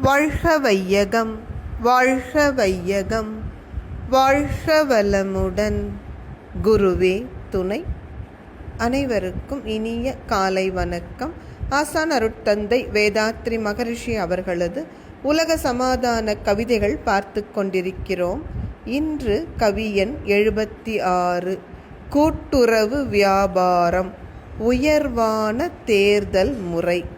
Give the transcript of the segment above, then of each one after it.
வாழ்க வையகம் வாழ்க வையகம் வாழ்க வளமுடன் குருவே துணை. அனைவருக்கும் இனிய காலை வணக்கம். ஆசான் அருட்தந்தை வேதாத்ரி மகரிஷி அவர்களது உலக சமாதான கவிதைகள் பார்த்து கொண்டிருக்கிறோம். இன்று கவியன் எழுபத்தி ஆறு கூட்டுறவு வியாபாரம் உயர்வான தேர்தல் முறை.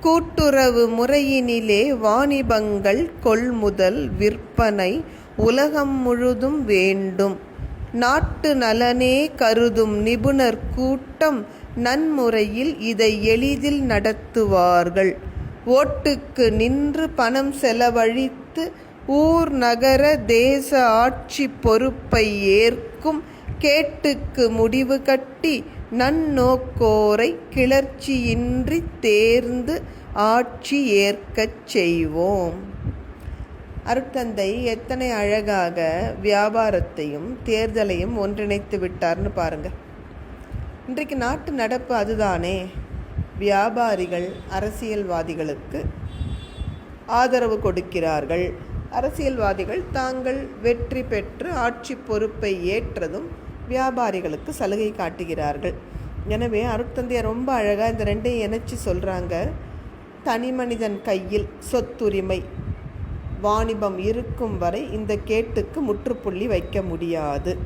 கூட்டுறவு முறையினிலே வாணிபங்கள் கொள்முதல் விற்பனை உலகம் முழுதும் வேண்டும். நாட்டு நலனே கருதும் நிபுணர் கூட்டம் நன்முறையில் இதை எளிதில் நடத்துவார்கள். ஓட்டுக்கு நின்று பணம் செலவழித்து ஊர் நகர தேச ஆட்சி பொறுப்பை ஏற்கும் கேட்டுக்கு முடிவு கட்டி நன்னோக்கோரை கிளர்ச்சியின்றி தேர்ந்து ஆட்சி ஏற்கச் செய்வோம். அருட்தந்தை எத்தனை அழகாக வியாபாரத்தையும் தேர்தலையும் ஒன்றிணைத்து விட்டார்னு பாருங்க. இன்றைக்கு நாட்டு நடப்பு அதுதானே. வியாபாரிகள் அரசியல்வாதிகளுக்கு ஆதரவு கொடுக்கிறார்கள். அரசியல்வாதிகள் தாங்கள் வெற்றி பெற்று ஆட்சி பொறுப்பை ஏற்றதும் வியாபாரிகளுக்கு சலுகை காட்டுகிறார்கள். எனவே அருட்தந்தையை ரொம்ப அழகாக இந்த ரெண்டையும் இணைச்சி சொல்கிறாங்க தனி மனிதன் கையில் சொத்துரிமை. வாணிபம் இருக்கும் வரை இந்த கேட்டுக்கு முற்றுப்புள்ளி வைக்க முடியாது.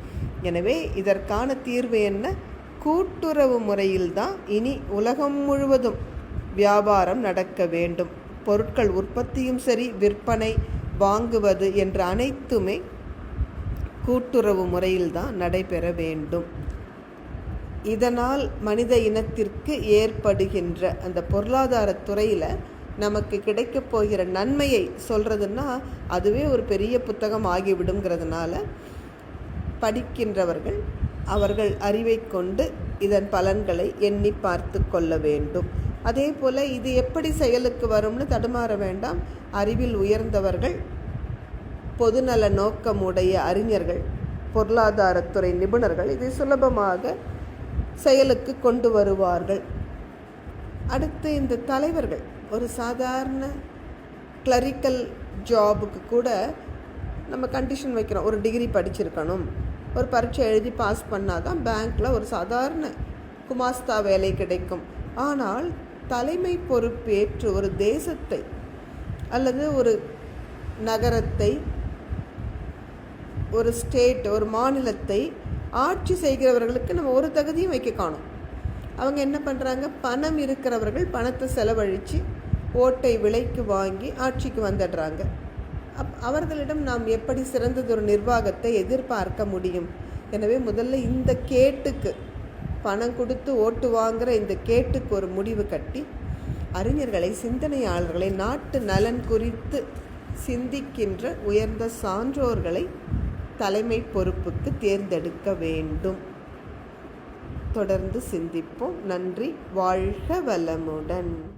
எனவே இதற்கான தீர்வு என்ன? கூட்டுறவு முறையில்தான் இனி உலகம் முழுவதும் வியாபாரம் நடக்க வேண்டும். பொருட்கள் உற்பத்தியும் சரி விற்பனை வாங்குவது என்ற அனைத்துமே கூட்டுறவு முறையில்தான் நடைபெற வேண்டும். இதனால் மனித இனத்திற்கு ஏற்படுகின்ற அந்த பொருளாதார துறையில் நமக்கு கிடைக்கப் போகிற நன்மையை சொல்கிறதுன்னா அதுவே ஒரு பெரிய புத்தகம் ஆகிவிடுங்கிறதுனால படிக்கின்றவர்கள் அவர்கள் அறிவை கொண்டு இதன் பலன்களை எண்ணி பார்த்து கொள்ள வேண்டும். அதே போல் இது எப்படி செயலுக்கு வரும்னு தடுமாற வேண்டாம். அறிவில் உயர்ந்தவர்கள் பொதுநல நோக்கமுடைய அறிஞர்கள் பொருளாதாரத்துறை நிபுணர்கள் இதை சுலபமாக செயலுக்கு கொண்டு வருவார்கள். அடுத்து இந்த தலைவர்கள் ஒரு சாதாரண கிளரிக்கல் ஜாபுக்கு கூட நம்ம கண்டிஷன் வைக்கிறோம். ஒரு டிகிரி படிச்சிருக்கணும். ஒரு பரீட்சை எழுதி பாஸ் பண்ணால் தான் பேங்க்கில் ஒரு சாதாரண குமாஸ்தா வேலை கிடைக்கும். ஆனால் தலைமை பொறுப்பேற்று ஒரு தேசத்தை அல்லது ஒரு நகரத்தை ஒரு ஸ்டேட் ஒரு மாநிலத்தை ஆட்சி செய்கிறவர்களுக்கு நம்ம ஒரு தகுதியும் வைக்க காணும். அவங்க என்ன பண்ணுறாங்க பணம் இருக்கிறவர்கள் பணத்தை செலவழித்து ஓட்டை விலைக்கு வாங்கி ஆட்சிக்கு வந்துடுறாங்க. அப் அவர்களிடம் நாம் எப்படி சிறந்ததொரு நிர்வாகத்தை எதிர்பார்க்க முடியும்? எனவே முதல்ல இந்த கேட்டுக்கு பணம் கொடுத்து ஓட்டு வாங்குகிற இந்த கேட்டுக்கு ஒரு முடிவு கட்டி அறிஞர்களை சிந்தனையாளர்களை நாட்டு நலன் குறித்து சிந்திக்கின்ற உயர்ந்த சான்றோர்களை தலைமை பொறுப்புக்கு தேர்ந்தெடுக்க வேண்டும். தொடர்ந்து சிந்திப்போம். நன்றி. வாழ்க வளமுடன்.